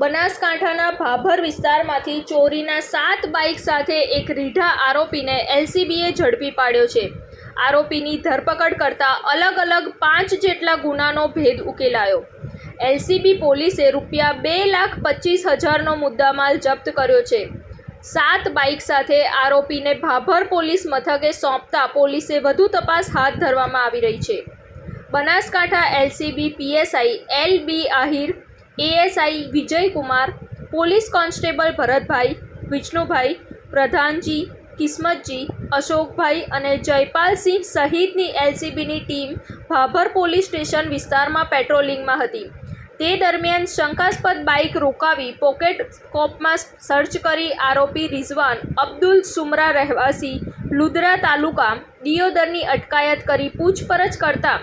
બનાસકાંઠાના ભાભર વિસ્તારમાંથી ચોરીના સાત બાઇક સાથે એક રીઢા આરોપીને એલસીબીએ ઝડપી પાડ્યો છે. આરોપીની ધરપકડ કરતા અલગ અલગ પાંચ જેટલા ગુનાનો ભેદ ઉકેલાયો. એલસીબી પોલીસે રૂપિયા બે લાખ પચીસ હજારનો મુદ્દામાલ જપ્ત કર્યો છે. સાત બાઇક સાથે આરોપીને ભાભર પોલીસ મથકે સોંપતા પોલીસે વધુ તપાસ હાથ ધરવામાં આવી રહી છે. Banaskantha LCB PSI L B Ahir ASI Vijaykumar, police constable Bharatbhai, Vishnubhai, Pradhanji, Kismatji, Ashokbhai અને જયપાલસિંહ સહિતની એલસીબીની ટીમ ભાભર પોલીસ સ્ટેશન વિસ્તારમાં પેટ્રોલિંગમાં હતી. તે દરમિયાન શંકાસ્પદ બાઇક રોકાવી પોકેટ સ્કોપમાં સર્ચ કરી આરોપી રિઝવાન અબ્દુલ સુમરા રહેવાસી લુદરા તાલુકા દિયોદરની અટકાયત કરી પૂછપરછ કરતા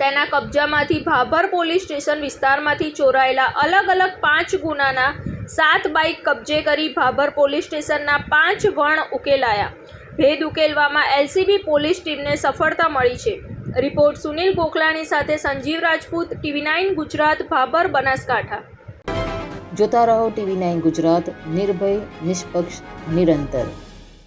તેના કબજામાંથી ભાભર પોલીસ સ્ટેશન વિસ્તારમાંથી ચોરાયેલા અલગ અલગ પાંચ ગુનાના સાત બાઇક કબજે કરી ભાભર પોલીસ સ્ટેશનના પાંચ વણ ઉકેલાયા. ભેદ ઉકેલવામાં એલસીબી પોલીસ ટીમને સફળતા મળી છે. રિપોર્ટ સુનિલ ગોખલાણી સાથે સંજીવ રાજપૂત, ટીવી નાઇન ગુજરાત, ભાભર, બનાસકાંઠા. જોતા રહો ટીવી નાઇન ગુજરાત, નિર્ભય, નિષ્પક્ષ, નિરંતર.